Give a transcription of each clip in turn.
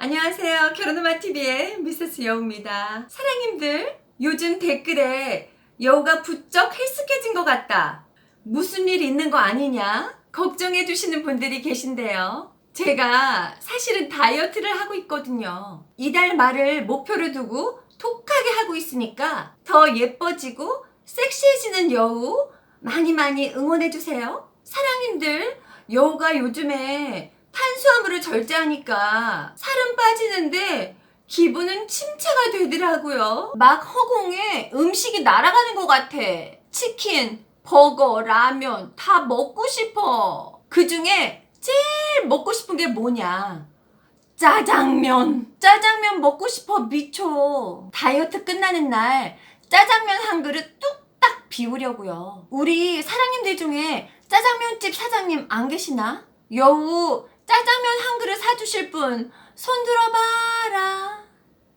안녕하세요. 결혼음악TV의 미세스 여우입니다. 사랑님들, 요즘 댓글에 여우가 부쩍 헬스케진 것 같다. 무슨 일 있는 거 아니냐? 걱정해 주시는 분들이 계신데요. 제가 사실은 다이어트를 하고 있거든요. 이달 말을 목표로 두고 독하게 하고 있으니까 더 예뻐지고 섹시해지는 여우 많이 많이 응원해 주세요. 사랑님들, 여우가 요즘에 탄수화물을 절제하니까 살은 빠지는데 기분은 침체가 되더라고요. 막 허공에 음식이 날아가는 것 같아. 치킨, 버거, 라면 다 먹고 싶어. 그 중에 제일 먹고 싶은 게 뭐냐? 짜장면. 짜장면 먹고 싶어 미쳐. 다이어트 끝나는 날 짜장면 한 그릇 뚝딱 비우려고요. 우리 사장님들 중에 짜장면집 사장님 안 계시나? 여우 짜장면 한 그릇 사주실 분 손 들어봐라.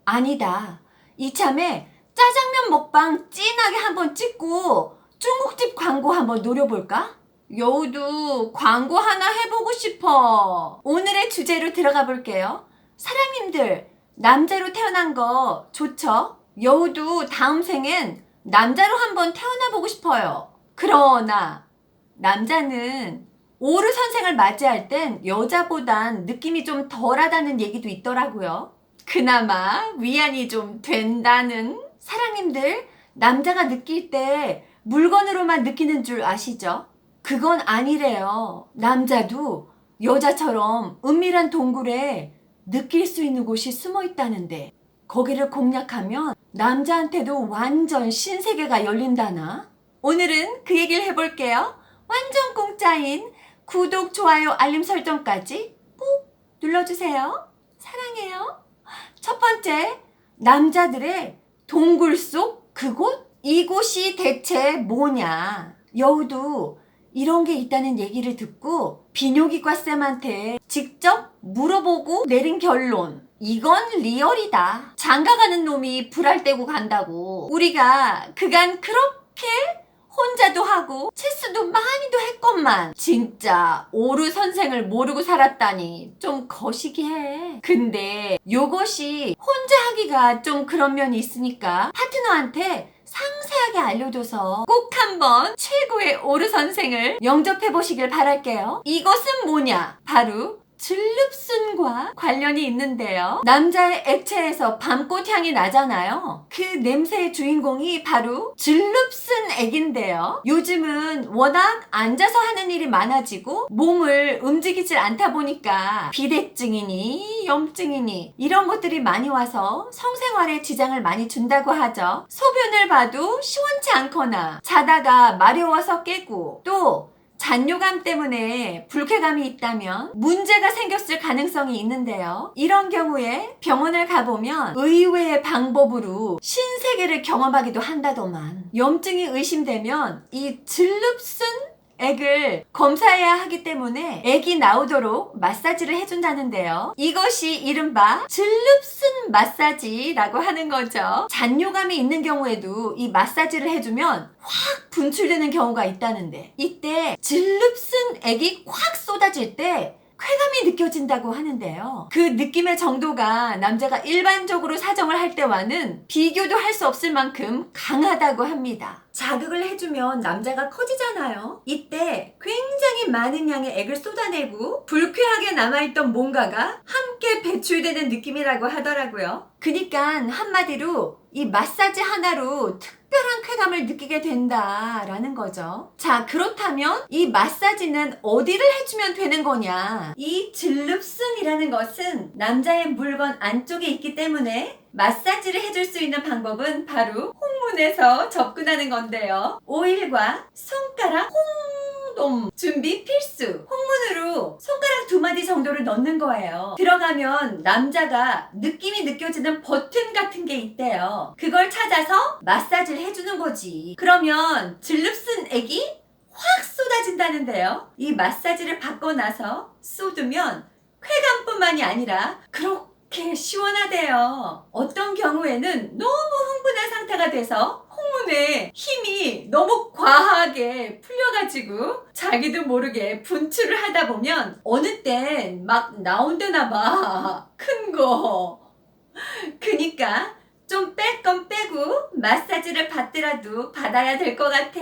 아니다. 이참에 짜장면 먹방 찐하게 한번 찍고 중국집 광고 한번 노려볼까? 여우도 광고 하나 해보고 싶어. 오늘의 주제로 들어가 볼게요. 사장님들, 남자로 태어난 거 좋죠? 여우도 다음 생엔 남자로 한번 태어나 보고 싶어요. 그러나, 남자는 오르 선생을 맞이할 땐 여자보단 느낌이 좀 덜하다는 얘기도 있더라고요. 그나마 위안이 좀 된다는 사랑님들 남자가 느낄 때 물건으로만 느끼는 줄 아시죠? 그건 아니래요. 남자도 여자처럼 은밀한 동굴에 느낄 수 있는 곳이 숨어 있다는데 거기를 공략하면 남자한테도 완전 신세계가 열린다나? 오늘은 그 얘기를 해볼게요. 완전 공짜인 구독, 좋아요, 알림 설정까지 꾹 눌러주세요. 사랑해요. 첫 번째, 남자들의 동굴 속 그곳? 이곳이 대체 뭐냐? 여우도 이런 게 있다는 얘기를 듣고 비뇨기과 쌤한테 직접 물어보고 내린 결론. 이건 리얼이다. 장가가는 놈이 불알 떼고 간다고. 우리가 그간 그렇게 혼자도 하고 체스도 많이도 했건만 진짜 오르 선생을 모르고 살았다니 좀 거시기해. 근데 요것이 혼자 하기가 좀 그런 면이 있으니까 파트너한테 상세하게 알려줘서 꼭 한번 최고의 오르 선생을 영접해 보시길 바랄게요. 이것은 뭐냐? 바로 들릅순과 관련이 있는데요. 남자의 액체에서 밤꽃 향이 나잖아요. 그 냄새의 주인공이 바로 들릅순 액인데요. 요즘은 워낙 앉아서 하는 일이 많아지고 몸을 움직이질 않다 보니까 비대증이니 염증이니 이런 것들이 많이 와서 성생활에 지장을 많이 준다고 하죠. 소변을 봐도 시원치 않거나 자다가 마려워서 깨고 또 잔뇨감 때문에 불쾌감이 있다면 문제가 생겼을 가능성이 있는데요. 이런 경우에 병원을 가보면 의외의 방법으로 신세계를 경험하기도 한다더만 염증이 의심되면 이 들릅순 액을 검사해야 하기 때문에 액이 나오도록 마사지를 해준다는데요. 이것이 이른바 들릅순 마사지라고 하는 거죠. 잔뇨감이 있는 경우에도 이 마사지를 해주면 확 분출되는 경우가 있다는데 이때 들릅순 액이 확 쏟아질 때 쾌감이 느껴진다고 하는데요. 그 느낌의 정도가 남자가 일반적으로 사정을 할 때와는 비교도 할 수 없을 만큼 강하다고 합니다. 자극을 해주면 남자가 커지잖아요. 이때 굉장히 많은 양의 액을 쏟아내고 불쾌하게 남아있던 뭔가가 함께 배출되는 느낌이라고 하더라고요. 그니까 한마디로 이 마사지 하나로 특 별한 쾌감을 느끼게 된다라는 거죠. 자, 그렇다면 이 마사지는 어디를 해주면 되는 거냐? 이 질릅순이라는 것은 남자의 물건 안쪽에 있기 때문에 마사지를 해줄 수 있는 방법은 바로 홍문에서 접근하는 건데요. 오일과 손가락 홍 돔 준비 필수. 홍문으로 손가락 두 마디 정도를 넣는 거예요. 들어가면 남자가 느낌이 느껴지는 버튼 같은 게 있대요. 그걸 찾아서 마사지를 해주는 거지. 그러면 들릅쓴 액이 확 쏟아진다는데요. 이 마사지를 받고 나서 쏟으면 쾌감뿐만이 아니라 그렇게 시원하대요. 어떤 경우에는 너무 흥분한 상태가 돼서 몸에 힘이 너무 과하게 풀려가지고 자기도 모르게 분출을 하다 보면 어느 땐 막 나온다나 봐. 큰 거. 그니까 좀 뺄 건 빼고 마사지를 받더라도 받아야 될 것 같아.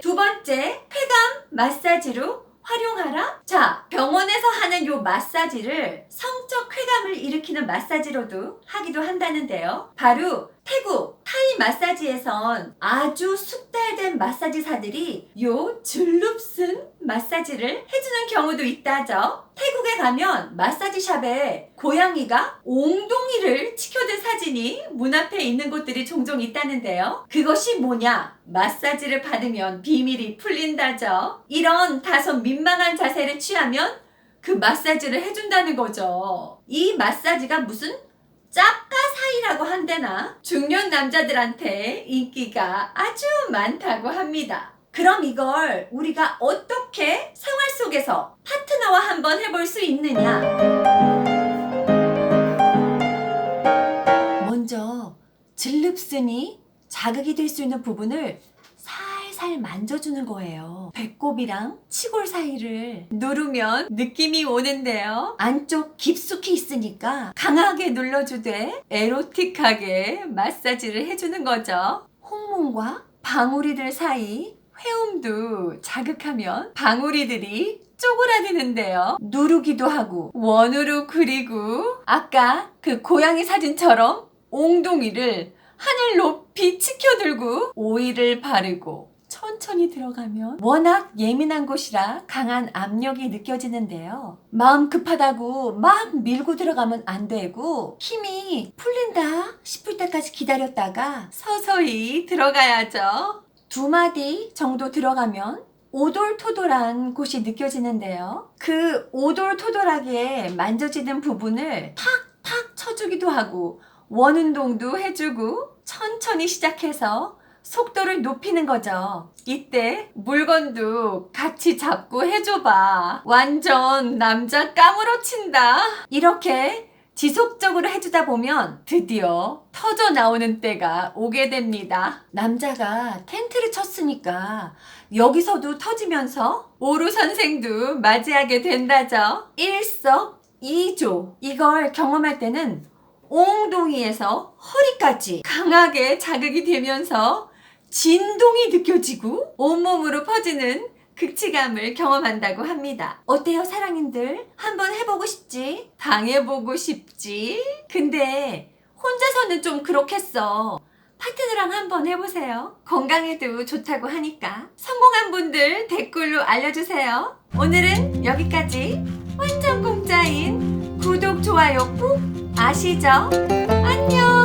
두 번째, 쾌감 마사지로 활용하라? 자, 병원에서 하는 요 마사지를 성적 쾌감을 일으키는 마사지로도 하기도 한다는데요. 바로 태국 이 마사지에선 아주 숙달된 마사지사들이 요 줄룹슨 마사지를 해주는 경우도 있다죠. 태국에 가면 마사지샵에 고양이가 옹동이를 치켜든 사진이 문 앞에 있는 곳들이 종종 있다는데요. 그것이 뭐냐? 마사지를 받으면 비밀이 풀린다죠. 이런 다소 민망한 자세를 취하면 그 마사지를 해준다는 거죠. 이 마사지가 무슨 짭가 사이라고 한대나 중년 남자들한테 인기가 아주 많다고 합니다. 그럼 이걸 우리가 어떻게 생활 속에서 파트너와 한번 해볼 수 있느냐? 먼저 질릅슨이 자극이 될 수 있는 부분을 살살 만져주는 거예요. 배꼽이랑 치골 사이를 누르면 느낌이 오는데요. 안쪽 깊숙이 있으니까 강하게 눌러주되 에로틱하게 마사지를 해주는 거죠. 홍문과 방울이들 사이 회음도 자극하면 방울이들이 쪼그라드는데요. 누르기도 하고 원으로 그리고 아까 그 고양이 사진처럼 옹동이를 하늘 높이 치켜들고 오일을 바르고 천천히 들어가면 워낙 예민한 곳이라 강한 압력이 느껴지는데요. 마음 급하다고 막 밀고 들어가면 안 되고 힘이 풀린다 싶을 때까지 기다렸다가 서서히 들어가야죠. 두 마디 정도 들어가면 오돌토돌한 곳이 느껴지는데요. 그 오돌토돌하게 만져지는 부분을 탁탁 쳐주기도 하고 원운동도 해주고 천천히 시작해서 속도를 높이는 거죠. 이때 물건도 같이 잡고 해줘봐. 완전 남자 까무러친다. 이렇게 지속적으로 해주다 보면 드디어 터져 나오는 때가 오게 됩니다. 남자가 텐트를 쳤으니까 여기서도 터지면서 오루 선생도 맞이하게 된다죠. 일석 이조. 이걸 경험할 때는 옹동이에서 허리까지 강하게 자극이 되면서 진동이 느껴지고 온몸으로 퍼지는 극치감을 경험한다고 합니다. 어때요, 사랑님들? 한번 해보고 싶지? 당해보고 싶지? 근데 혼자서는 좀 그렇겠어. 파트너랑 한번 해보세요. 건강에도 좋다고 하니까. 성공한 분들 댓글로 알려주세요. 오늘은 여기까지. 완전 공짜인 구독, 좋아요 꾹 아시죠? 안녕!